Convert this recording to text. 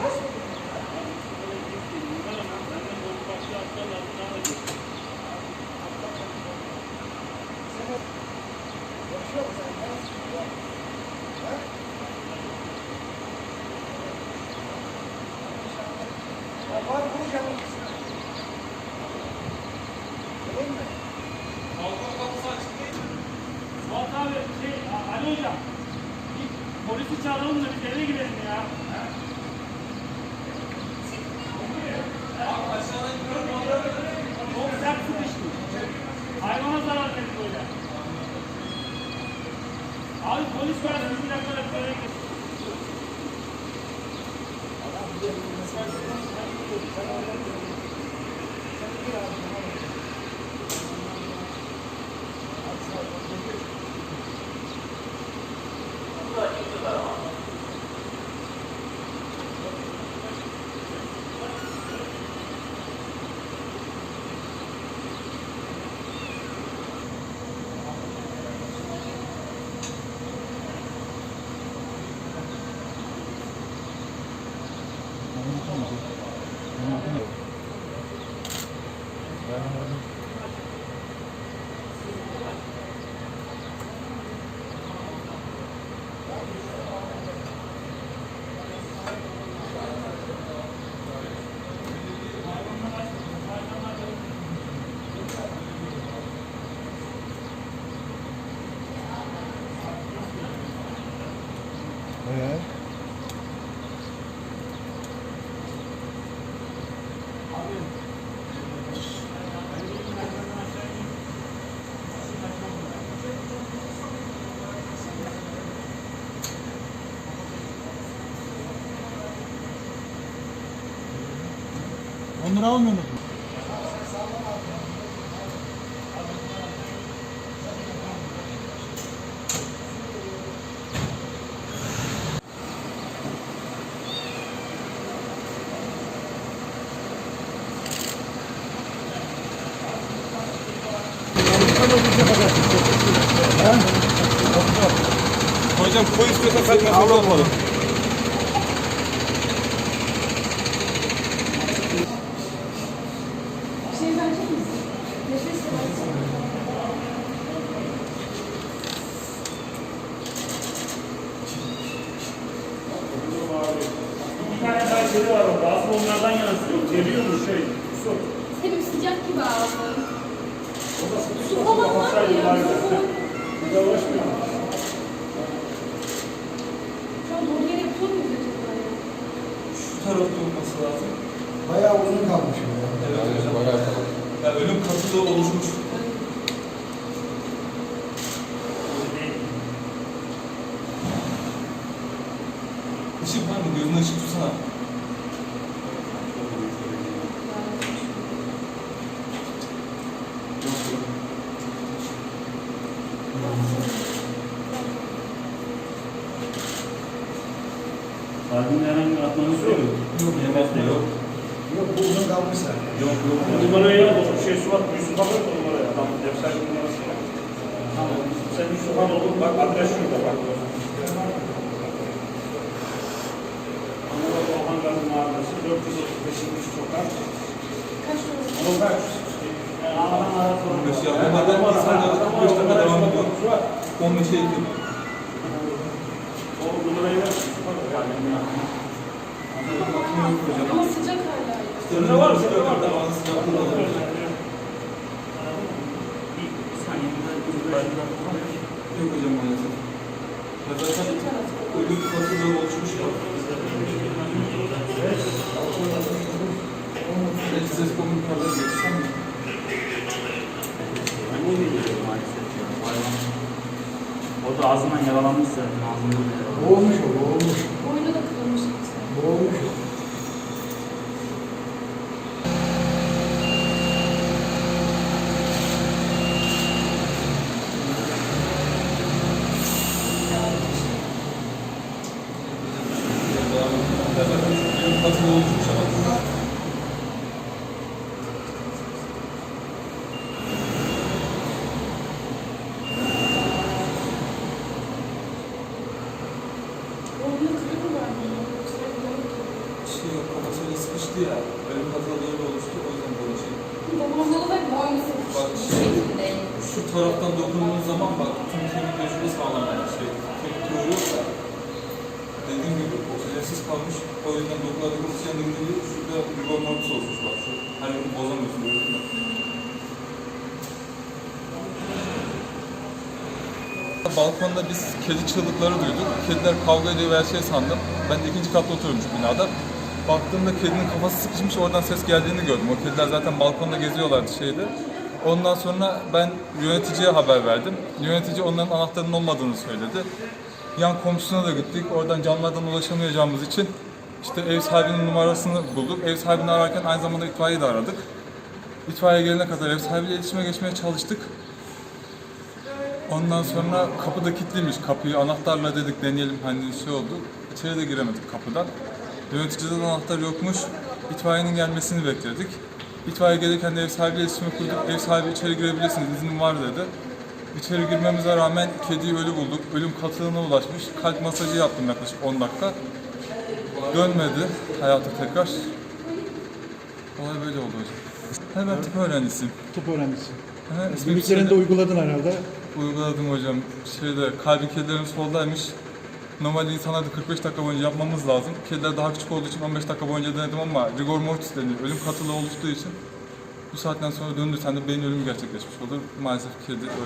Var bu canım. Değil mi? Balkon kapısı açık değil mi? Suat abi şey Ali Hoca. Polisi çağıralım da biz eve gidelim ya. He? Çok sert sıkıştı. Hayvana zarar verir böyle. Abi polis var bir dakika böyle musun? Hocam koy istiyorsan kalk mesaj olmalı. Şey verecek Nefes versene. Bir tane daha şey var orada. Aslında onlardan yansıyor. Geliyor mu şey? Su. Senin sıcak gibi ağzın. Su falan var mı ya? Şu an burger yapıyor muyuz acaba ya? Şu tarafta olması lazım. Bayağı uzun kalmış ya. Evet hocam. Ya ölüm katılığı oluşmuş. Işık var mı? Gözüne ışık tutsana. Kalbinde herhangi bir atmanız yok. Yok. Yemez de yok. Yok bu uzun kalmış zaten. Yok yok. O şey Suat Yusuf alır mı numaraya? Tamam. Defter numarası var. Tamam. Sen Yusuf al olur. Bak adres şurada bak. Anadolu Orhan Gazi Mahallesi 435. sokak. Kaç? Ama bak. Yani aradan ara sonra. 15 ya. Bunlardan insanlar 45 dakika devam ediyor. 15'e yakın. O numarayı ver. Ama sıcak hala. Sırrı var mı? Sırrı var. Davanın sıcaklığı da var. Yok hocam maalesef. Ya zaten ölüm katılığı oluşmuş ya. Evet, size komünikasyonu geçsem mi? O da ağzından yaralanmış zaten. Ağzında da yaralanmış. Boğulmuş o, boğulmuş. Boynu da kırılmış. mesela. Boğulmuş o. Ölüm katılığı oluşmuş ama. Boynu kırık mı var bunun? Yoksa boynu kırık. Şey yok, kafasıyla sıkıştı ya. Ölüm katılığı oluştu. O yüzden böyle şey. Babamda da bak boynu Bak sıkışmış. şey, şu taraftan dokunduğun zaman bak tüm kemik gözünü sağlam yani şey. Kemik kıvırıyor da. Oksijensiz kalmış. O yüzden dokularda oksijen gibi şurada rigor mortis olmuş şu. Hani bunu bozamıyorsun gördün mü? Balkonda biz kedi çığlıkları duyduk. Kediler kavga ediyor ve her şey sandım. Ben de ikinci katta oturuyormuş binada. Baktığımda kedinin kafası sıkışmış oradan ses geldiğini gördüm. O kediler zaten balkonda geziyorlardı şeyde. Ondan sonra ben yöneticiye haber verdim. Yönetici onların anahtarının olmadığını söyledi. Yan komşusuna da gittik. Oradan camlardan ulaşamayacağımız için işte ev sahibinin numarasını bulduk. Ev sahibini ararken aynı zamanda itfaiyeyi de aradık. İtfaiye gelene kadar ev sahibiyle iletişime geçmeye çalıştık. Ondan sonra kapı da kilitliymiş. Kapıyı anahtarla dedik deneyelim hani şey oldu. İçeri de giremedik kapıdan. Yöneticiden anahtar yokmuş. İtfaiyenin gelmesini bekledik. İtfaiye gelirken de ev sahibiyle iletişime kurduk. Ev sahibi içeri girebilirsiniz iznim var dedi. İçeri girmemize rağmen kediyi ölü bulduk. Ölüm katılığına ulaşmış. Kalp masajı yaptım yaklaşık 10 dakika. Dönmedi hayata tekrar. Olay böyle oldu hocam. Hemen tıp öğrencisiyim. Tıp öğrencisi. Hemen ismim de uyguladın herhalde. Uyguladım hocam. Şeyde kalbi kedilerin soldaymış. Normalde insanlarda 45 dakika boyunca yapmamız lazım. Kediler daha küçük olduğu için 15 dakika boyunca denedim ama rigor mortis deniyor. Ölüm katılığı oluştuğu için bu saatten sonra döndü sen de beyin ölümü gerçekleşmiş olur. Maalesef kedi öldü.